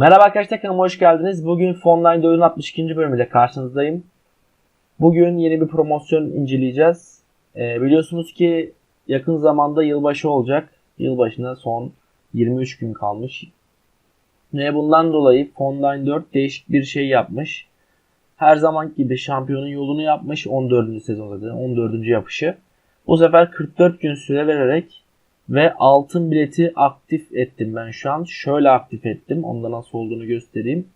Merhaba arkadaşlar kanalıma hoş geldiniz. Bugün Fonline'da oyun 62. bölümüyle karşınızdayım. Bugün yeni bir promosyon inceleyeceğiz. Ee, biliyorsunuz ki yakın zamanda yılbaşı olacak. Yılbaşına son 23 gün kalmış. Ve bundan dolayı Fonline 4 değişik bir şey yapmış. Her zaman gibi şampiyonun yolunu yapmış 14. sezonda 14. yapışı. Bu sefer 44 gün süre vererek ve altın bileti aktif ettim ben şu an. Şöyle aktif ettim. Onda nasıl olduğunu göstereyim.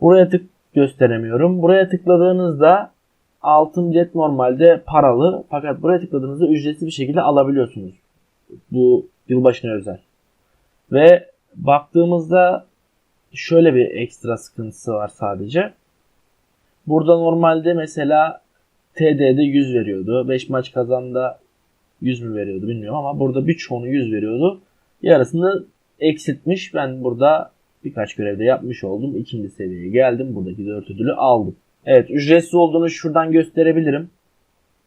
Buraya tık gösteremiyorum. Buraya tıkladığınızda altın bilet normalde paralı. Fakat buraya tıkladığınızda ücretsiz bir şekilde alabiliyorsunuz. Bu yılbaşına özel. Ve baktığımızda şöyle bir ekstra sıkıntısı var sadece. Burada normalde mesela TD'de 100 veriyordu. 5 maç kazanda 100 mü veriyordu bilmiyorum ama burada birçoğunu 100 veriyordu. Yarısını eksiltmiş. Ben burada birkaç görevde yapmış oldum. İkinci seviyeye geldim. Buradaki 4 ödülü aldım. Evet ücretsiz olduğunu şuradan gösterebilirim.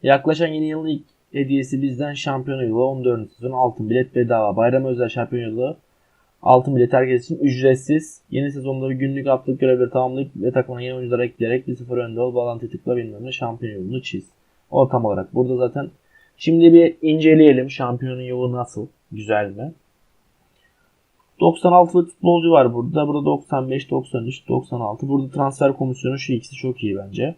Yaklaşan yeni yılın ilk hediyesi bizden şampiyon yılı 14. sezon altın bilet bedava. Bayram özel şampiyon yılı altın bilet herkes için ücretsiz. Yeni sezonda günlük haftalık görevleri tamamlayıp ve takımına yeni oyuncular ekleyerek 1-0 önde ol. Bağlantı tıkla bilmem ne şampiyon yolunu çiz. O tam olarak burada zaten Şimdi bir inceleyelim şampiyonun yolu nasıl? Güzel mi? 96'lık futbolcu var burada. Burada 95, 93, 96. Burada transfer komisyonu şu ikisi çok iyi bence.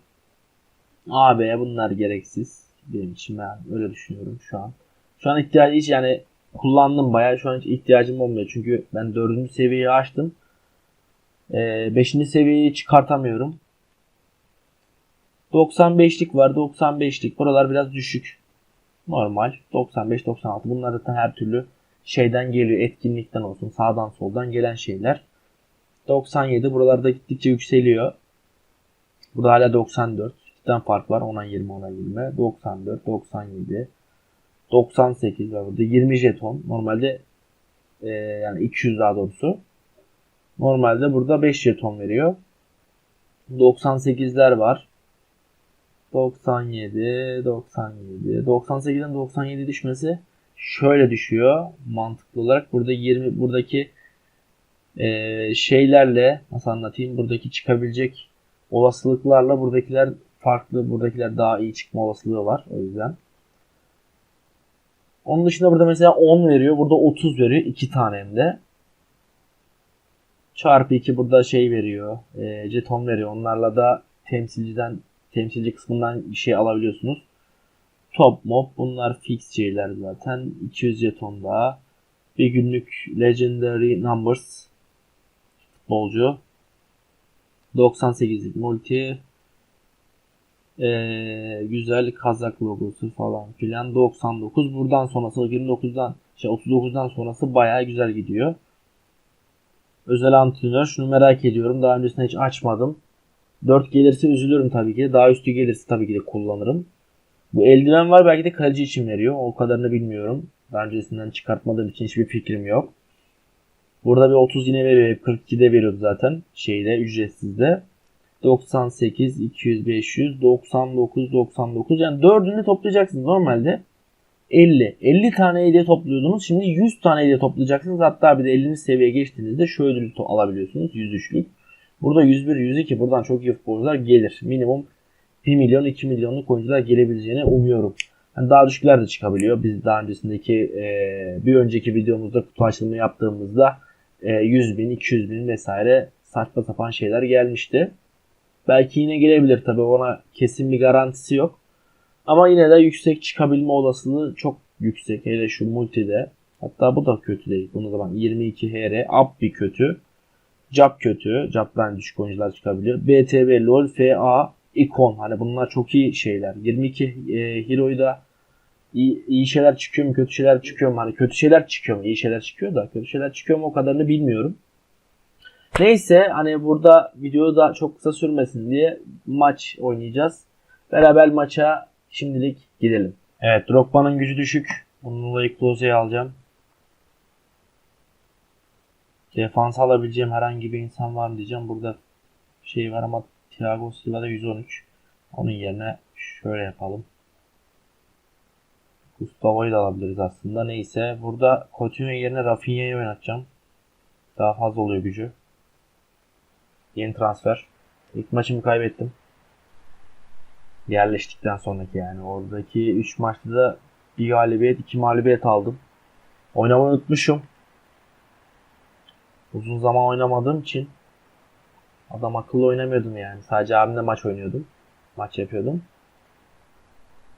AB bunlar gereksiz. Benim için ben öyle düşünüyorum şu an. Şu an ihtiyacı hiç yani kullandım bayağı. Şu an hiç ihtiyacım olmuyor. Çünkü ben 4. seviyeyi açtım. 5. Ee, seviyeyi çıkartamıyorum. 95'lik var. 95'lik. Buralar biraz düşük normal. 95-96 bunlar zaten her türlü şeyden geliyor etkinlikten olsun sağdan soldan gelen şeyler. 97 buralarda gittikçe yükseliyor. Burada hala 94 2'den fark var. 10'a 20 10'a 20 94 97 98 var burada. 20 jeton. Normalde e, yani 200 daha doğrusu. Normalde burada 5 jeton veriyor. 98'ler var 97, 97, 98'den 97 düşmesi şöyle düşüyor mantıklı olarak. Burada 20 buradaki e, şeylerle nasıl anlatayım buradaki çıkabilecek olasılıklarla buradakiler farklı. Buradakiler daha iyi çıkma olasılığı var o yüzden. Onun dışında burada mesela 10 veriyor. Burada 30 veriyor. 2 tane hem de. Çarpı 2 burada şey veriyor. E, jeton veriyor. Onlarla da temsilciden temsilci kısmından bir şey alabiliyorsunuz. Top mob bunlar fix şeyler zaten. 200 jeton daha. Bir günlük Legendary Numbers futbolcu. 98'lik multi. Ee, güzel kazak logosu falan filan. 99 buradan sonrası 29'dan şey 39'dan sonrası bayağı güzel gidiyor. Özel antrenör şunu merak ediyorum. Daha öncesinde hiç açmadım. 4 gelirse üzülürüm tabii ki. Daha üstü gelirse tabii ki de kullanırım. Bu eldiven var belki de kaleci için veriyor. O kadarını bilmiyorum. Daha öncesinden çıkartmadığım için hiçbir fikrim yok. Burada bir 30 yine veriyor. Hep 42'de veriyordu zaten. Şeyde ücretsizde. 98, 200, 500, 99, 99. Yani dördünü toplayacaksınız normalde. 50. 50 tane hediye topluyordunuz. Şimdi 100 tane hediye toplayacaksınız. Hatta bir de 50. seviyeye geçtiğinizde şu ödülü alabiliyorsunuz. 103'lük. Burada 101, 102 buradan çok iyi futbolcular gelir. Minimum 1 milyon 2 milyonluk oyuncular gelebileceğini umuyorum. Yani daha düşükler de çıkabiliyor. Biz daha öncesindeki e, bir önceki videomuzda kutu açılımı yaptığımızda e, 100 bin, 200 bin vesaire saçma sapan şeyler gelmişti. Belki yine gelebilir tabi ona kesin bir garantisi yok. Ama yine de yüksek çıkabilme olasılığı çok yüksek. Hele şu multide. Hatta bu da kötü değil. Bunu zaman 22 HR up bir kötü. Cap kötü. Cap'tan düşük oyuncular çıkabiliyor. BTB, LoL, FA, ikon. Hani bunlar çok iyi şeyler. 22 e, Hero'yu iyi, iyi şeyler çıkıyor mu, kötü şeyler çıkıyor mu? Hani kötü şeyler çıkıyor mu? İyi şeyler çıkıyor da kötü şeyler çıkıyor mu o kadarını bilmiyorum. Neyse hani burada video da çok kısa sürmesin diye maç oynayacağız. Beraber maça şimdilik gidelim. Evet Drogba'nın gücü düşük. Bunun dolayı Klose'yi alacağım. Defans alabileceğim herhangi bir insan var mı diyeceğim. Burada şey var ama Thiago Silva'da 113. Onun yerine şöyle yapalım. Gustavo'yu da alabiliriz aslında. Neyse. Burada Coutinho yerine Rafinha'yı oynatacağım. Daha fazla oluyor gücü. Yeni transfer. İlk maçımı kaybettim. Yerleştikten sonraki yani. Oradaki 3 maçta da bir galibiyet, iki mağlubiyet aldım. Oynamayı unutmuşum. Uzun zaman oynamadığım için adam akıllı oynamıyordum yani. Sadece abimle maç oynuyordum. Maç yapıyordum.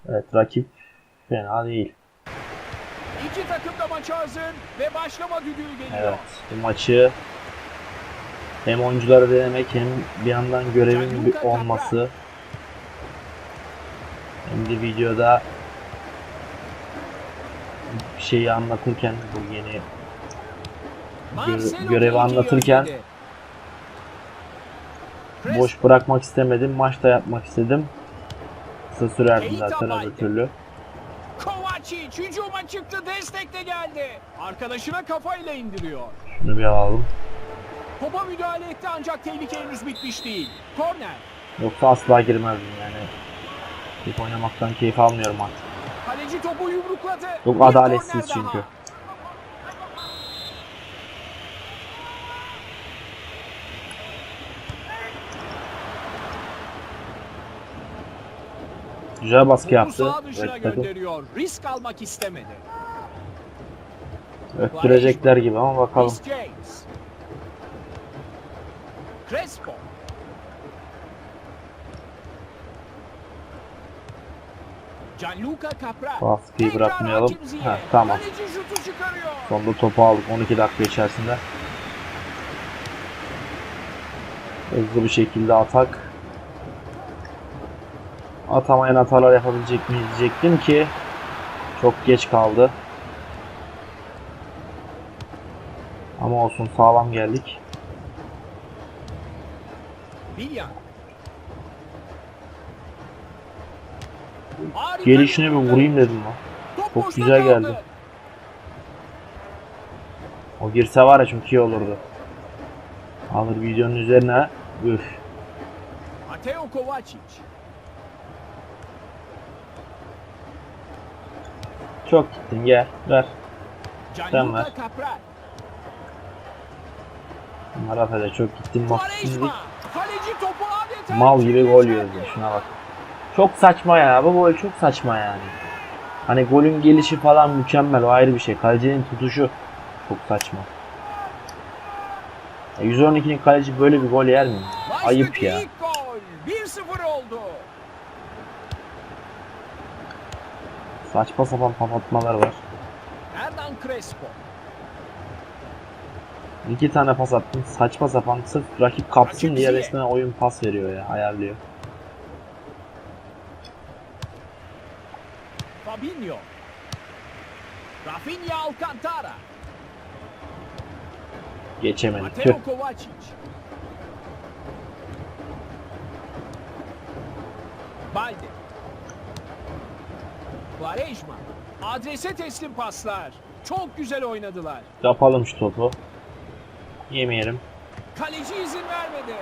Evet rakip fena değil. İki takım da maça hazır ve başlama düdüğü geliyor. Evet bu maçı hem oyunculara denemek hem bir yandan görevin bir olması hem de videoda bir şeyi anlatırken bu yeni görevi anlatırken boş bırakmak istemedim. Maçta yapmak istedim. Kısa sürerdi zaten öbür türlü. Kovacic hücuma çıktı destekle geldi. Arkadaşına kafayla indiriyor. Şunu bir alalım. Topa müdahale etti ancak tehlike henüz bitmiş değil. Korner. Yoksa asla girmezdim yani. Tek oynamaktan keyif almıyorum artık. Kaleci topu yumrukladı. Çok adaletsiz korner daha. Güzel baskı yaptı. Evet, takım gönderiyor. Risk almak istemedi. öttürecekler gibi ama bakalım. Crespo. Gianluca Capra. Baskıyı bırakmayalım. Heh, tamam. Sonunda topu aldık 12 dakika içerisinde. Hızlı bir şekilde atak. Atamayan hatalar yapabilecek mi diyecektim ki çok geç kaldı. Ama olsun sağlam geldik. Gelişine bir vurayım dedim lan. Çok güzel geldi. O girse var ya çok iyi olurdu. Alır videonun üzerine. Üf. Mateo Kovacic. Çok gittin gel. Ver. Sen ver. Marafa'da çok topu adeta mal gibi gol yiyoruz ya, şuna bak. Çok saçma ya bu gol çok saçma yani. Hani golün gelişi falan mükemmel o ayrı bir şey. Kalecinin tutuşu çok saçma. Ya 112'nin kaleci böyle bir gol yer mi? Ayıp ya. ilk gol. 1-0 oldu. Saçma sapan kapatmalar var. Hernan Crespo. İki tane pas attım. Saçma sapan sırf rakip kapsın Rakip diye resmen oyun pas veriyor ya. Ayarlıyor. Fabinho. Rafinha Alcantara. Geçemedik. Tüh. Balde. Quaresma. Adrese teslim paslar. Çok güzel oynadılar. Yapalım şu topu. Yemeyelim. Kaleci izin vermedi.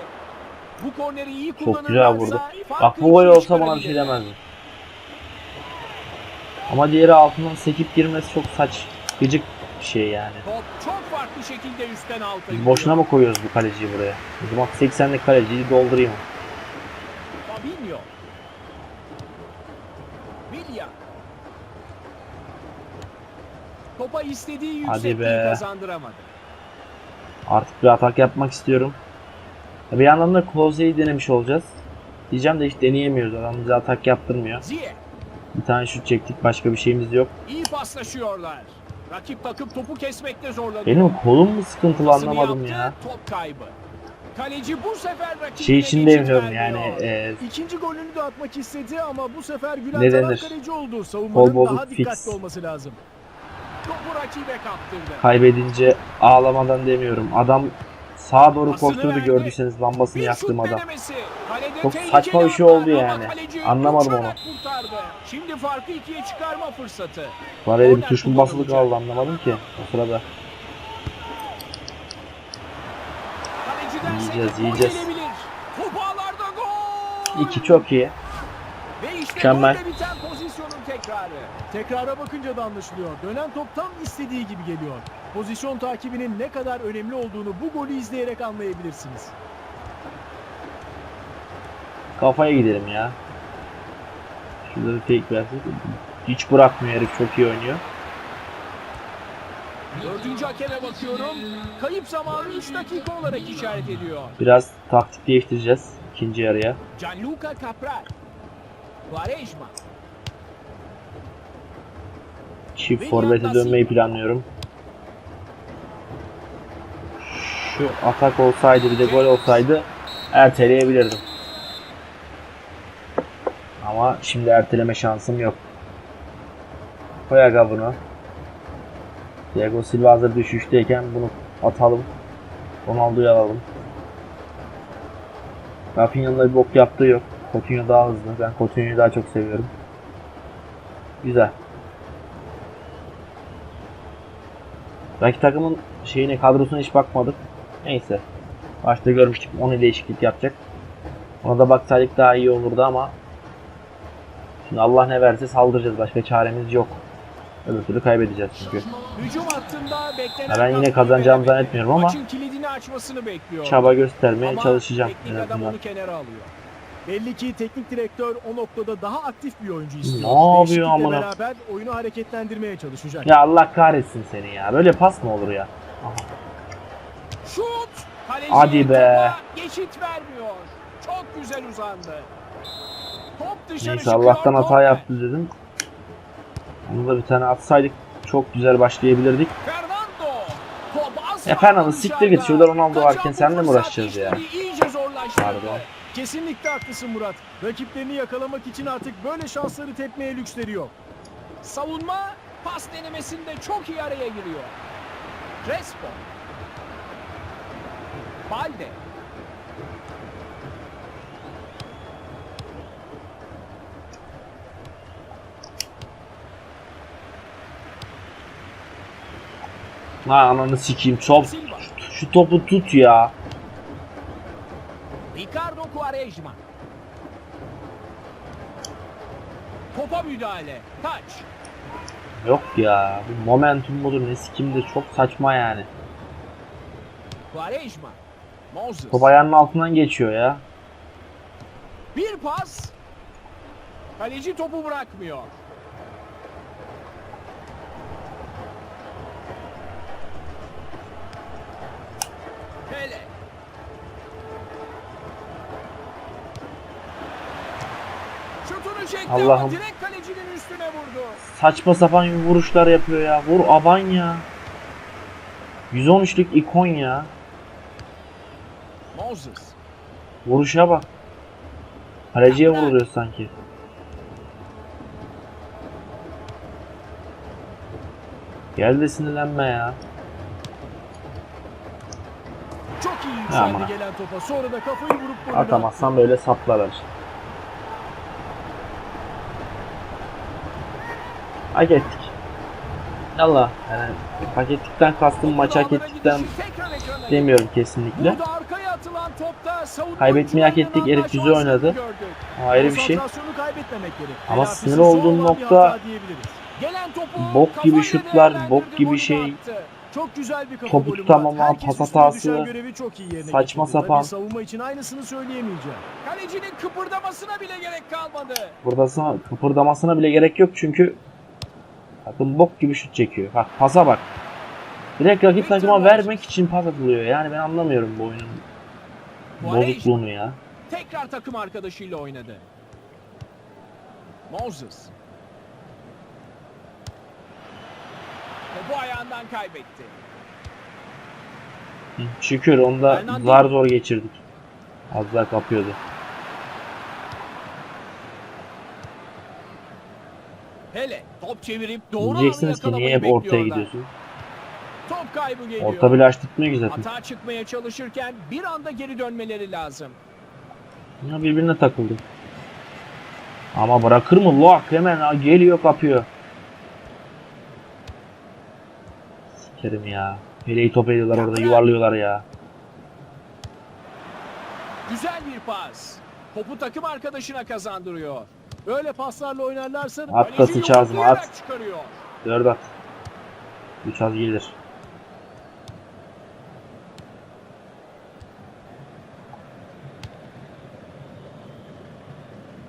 Bu korneri iyi Çok güzel vurdu. Bak bu gol ikiye olsa bana bir şey demezdim. Ama diğeri altından sekip girmesi çok saç, gıcık bir şey yani. Top çok farklı şekilde üstten alta Biz boşuna mı koyuyoruz bu kaleciyi buraya? O zaman 80'lik kaleciyi doldurayım. Fabinho. Vilya. Topa istediği Hadi yüksekliği be. kazandıramadı. Artık bir atak yapmak istiyorum. Bir yandan da Klose'yi denemiş olacağız. Diyeceğim de hiç deneyemiyoruz. Adam bize atak yaptırmıyor. Bir tane şut çektik. Başka bir şeyimiz yok. iyi paslaşıyorlar. Rakip takım topu kesmekte zorlanıyor. Benim kolum mu sıkıntılı Pasını anlamadım yaptı, ya. Top kaybı. Kaleci bu sefer rakibine Şey için demiyorum yani. E, İkinci golünü de atmak istedi ama bu sefer gülen Ne denir? kaleci oldu. Savunmanın daha dikkatli fix. olması lazım. Kaybedince ağlamadan demiyorum. Adam sağa doğru koşturdu gördüyseniz lambasını Bir adam. Çok saçma bir şey oldu yani. Anlamadım kurtardı. Şimdi farkı ikiye çıkarma fırsatı. Var öyle bir tuş mu basılı kaldı anlamadım ki o sırada. Yiyeceğiz, yiyeceğiz. İki çok iyi. Mükemmel. Tekrarı. Tekrara bakınca da anlaşılıyor. Dönen top tam istediği gibi geliyor. Pozisyon takibinin ne kadar önemli olduğunu bu golü izleyerek anlayabilirsiniz. Kafaya gidelim ya. Şurada bir fake versek. Hiç bırakmıyor herif çok iyi oynuyor. Dördüncü hakeme bakıyorum. Kayıp zamanı 3 dakika olarak işaret ediyor. Biraz taktik değiştireceğiz ikinci yarıya. Gianluca Capral. Quaresma. Çift forvete dönmeyi planlıyorum. Şu atak olsaydı bir de gol olsaydı erteleyebilirdim. Ama şimdi erteleme şansım yok. Koy aga bunu. Diego Silva hazır düşüşteyken bunu atalım. Ronaldo'yu alalım. Rafinha'nın da bir bok yaptığı yok. Coutinho daha hızlı. Ben Coutinho'yu daha çok seviyorum. Güzel. Belki takımın şeyine kadrosuna hiç bakmadık. Neyse. Başta görmüştük 10 değişiklik yapacak. Ona da baksaydık daha iyi olurdu ama Şimdi Allah ne verse saldıracağız. Başka çaremiz yok. Öbür türlü kaybedeceğiz çünkü. Ya ben yine kazanacağımı zannetmiyorum ama çaba göstermeye çalışacağım en azından. Belli ki teknik direktör o noktada daha aktif bir oyuncu istiyor. Ne yapıyor amına? beraber oyunu hareketlendirmeye çalışacak. Ya Allah kahretsin seni ya. Böyle pas mı olur ya? Şut! Kaleci Hadi be. topa Geçit vermiyor. Çok güzel uzandı. Top dışarı Neyse çıkıyor. Allah'tan hata korner. yaptı dedim. Onu da bir tane atsaydık çok güzel başlayabilirdik. Fernando. Top az Ya kaldı Fernando siktir git. dışarıda. Şurada Ronaldo Kaçan varken seninle mi uğraşacağız ya? işleri iyice zorlaştırdı. Pardon. Kesinlikle haklısın Murat. Rakiplerini yakalamak için artık böyle şansları tepmeye lüksleri yok. Savunma pas denemesinde çok iyi araya giriyor. Crespo. Balde. Ha ananı sikeyim. Silva. şu topu tut ya. Ricardo Quaresma. Topa müdahale. Taç. Yok ya. Bu momentum mudur ne sikimdir çok saçma yani. Quaresma. Moses. Top ayağının altından geçiyor ya. Bir pas. Kaleci topu bırakmıyor. Hele. Şutunu çekti ama Allah'ım. direkt kalecinin üstüne vurdu. Saçma sapan vuruşlar yapıyor ya. Vur aban ya. 113'lük ikon ya. Moses. Vuruşa bak. Kaleciye vuruluyor sanki. Gel de sinirlenme ya. Çok iyi yükseldi gelen topa. Sonra da kafayı vurup. Atamazsan böyle saplarlar. Hak ettik. Yallah yani hak ettikten kastım maçı hak ettikten demiyorum kesinlikle. Kaybetmeyi hak ettik, herif güzel oynadı. ayrı bir şey. Ama sinir olduğum nokta- Bok gibi şutlar, bok gibi şey. Çok güzel bir Topu tutamama, pas hatası, saçma sapan. Savunma için aynısını söyleyemeyeceğim. Kalecinin kıpırdamasına bile gerek kalmadı. Burada kıpırdamasına bile gerek yok çünkü takım bok gibi şut çekiyor. Bak pasa bak. Direkt rakip takıma vermek için pas atılıyor. Yani ben anlamıyorum bu oyunun bozukluğunu ya. Tekrar takım arkadaşıyla oynadı. Moses. Topu ayağından kaybetti. Şükür onu da Fernandinho. zar zor geçirdik. Az daha kapıyordu. Hele top çevirip doğru Diyeceksiniz ki niye hep ortaya gidiyorsun? Top kaybı geliyor. Orta bile açtırtmıyor ki zaten. Hata çıkmaya çalışırken bir anda geri dönmeleri lazım. Ya birbirine takıldı. Ama bırakır mı? Lock hemen geliyor kapıyor. Sikerim ya. Peleyi top ediyorlar orada yuvarlıyorlar ya. Güzel bir pas. Topu takım arkadaşına kazandırıyor. Böyle paslarla oynarlarsa At ağzıma yoklayarak at. çıkarıyor. Dört at. Üç az gelir.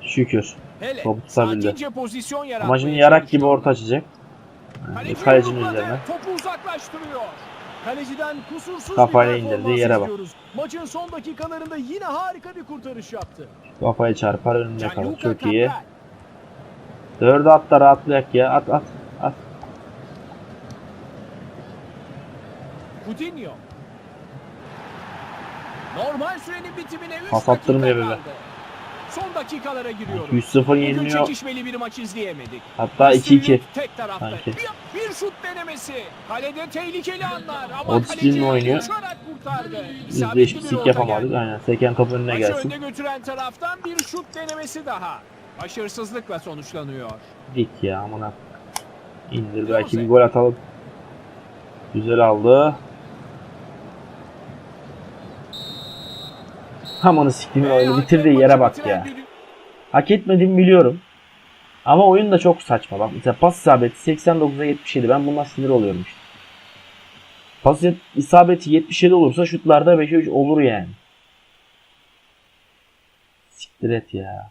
Şükür. Topu tutabildi. Ama şimdi yarak gibi orta açacak. Yani Kaleci kalecinin üzerine. Topu uzaklaştırıyor. Kaleciden kusursuz Kafayla bir indirdi, yere bak. Maçın son dakikalarında yine harika bir kurtarış yaptı. Kafayı çarpar önünde kalır. Çok iyi. Dördü at da rahatlayak ya. At at. At. Coutinho. Normal sürenin bitimine 3 Pas dakika kaldı. Son dakikalara giriyoruz. 3-0 Bugün yeniliyor. çekişmeli bir maç izleyemedik. Hatta 2-2. Üstünlük Tek tarafta. Sanki. Bir, bir şut denemesi. Kalede tehlikeli anlar ama kaleci oynuyor. uçarak kurtardı. Biz de İsabetli bir hiçbir sik orta yapamadık. Aynen. Seken top önüne Maçı gelsin. önde götüren taraftan bir şut denemesi daha. Başarısızlıkla sonuçlanıyor. Dik ya amına. İndir belki bir gol atalım. Güzel aldı. Amanı siktimin oyunu bitirdiği yere bak ya. Hak etmediğimi biliyorum. Ama oyun da çok saçma. Bak mesela pas isabeti 89'a 77. Ben bundan sinir oluyorum işte. Pas isabeti 77 olursa şutlarda 5'e 3 olur yani. Siktir et ya.